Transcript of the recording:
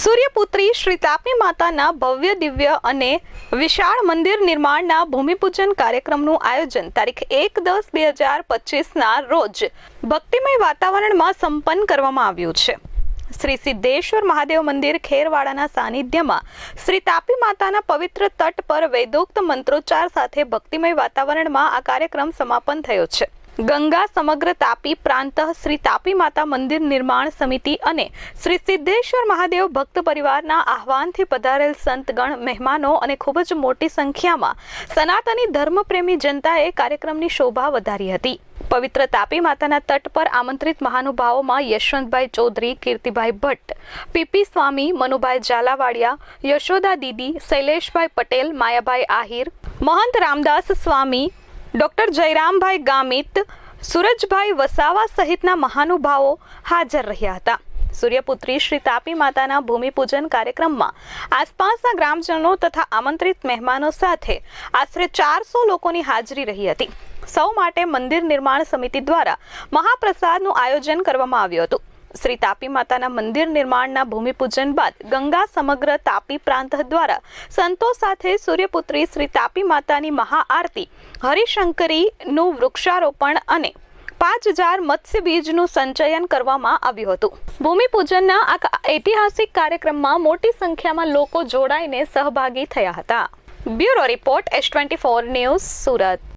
સૂર્યપુત્રી શ્રી તાપી માતાના ભવ્ય, દિવ્ય અને વિશાળ મંદિર નિર્માણના ભૂમિપૂજન કાર્યક્રમનું આયોજન તારીખ એક દસ બે હજાર પચીસના રોજ ભક્તિમય વાતાવરણમાં સંપન્ન કરવામાં આવ્યું છે. શ્રી સિદ્ધેશ્વર મહાદેવ મંદિર ખેરવાડાના સાનિધ્યમાં શ્રી તાપી માતાના પવિત્ર તટ પર વેદોક્ત મંત્રોચ્ચાર સાથે ભક્તિમય વાતાવરણમાં આ કાર્યક્રમ સમાપન થયો છે. ગંગા સમગ્ર તાપી પ્રાંત, શ્રી તાપી માતા મંદિર નિર્માણ સમિતિ અને શ્રી સિદ્ધેશ્વર મહાદેવ ભક્ત પરિવારના આહવાનથી પધારેલ સંતગણ મહેમાનો અને ખૂબ જ મોટી સંખ્યામાં સનાતની ધર્મપ્રેમી જનતાએ કાર્યક્રમની શોભા વધારી હતી. પવિત્ર તાપી માતાના તટ પર આમંત્રિત મહાનુભાવોમાં Yashwantbhai Chaudhary, Kirtibhai Bhatt, P P Swami, Manubhai Jhalavadiya, Yashoda Didi, Shaileshbhai Patel, Mayabhai Ahir, Mahant Ramdas Swami doctor Jayrambhai Gamit, Surajbhai Vasava સહિતના મહાનુભાવો હાજર રહ્યા હતા. સૂર્યપુત્રી શ્રી તાપી માતાના ભૂમિપૂજન કાર્યક્રમમાં આસપાસના ગ્રામજનો તથા આમંત્રિત મહેમાનો સાથે આશરે ચારસો લોકોની હાજરી રહી હતી. સૌ માટે મંદિર નિર્માણ સમિતિ દ્વારા મહાપ્રસાદનું આયોજન કરવામાં આવ્યું હતું. શ્રી તાપી માતાના મંદિર નિર્માણના ભૂમિપૂજન બાદ ગંગા સમગ્ર તાપી પ્રાંત દ્વારા સંતો સાથે સૂર્યપુત્રી શ્રી તાપી માતાની મહાઆરતી, હરિશંકરીનું વૃક્ષારોપણ અને પાંચ હજાર મત્સ્ય બીજનું સંચયન કરવામાં આવ્યું હતું. ભૂમિપૂજનના આ ઐતિહાસિક કાર્યક્રમમાં મોટી સંખ્યામાં લોકો જોડાઈને સહભાગી થયા હતા. Bureau report S twenty four news Surat.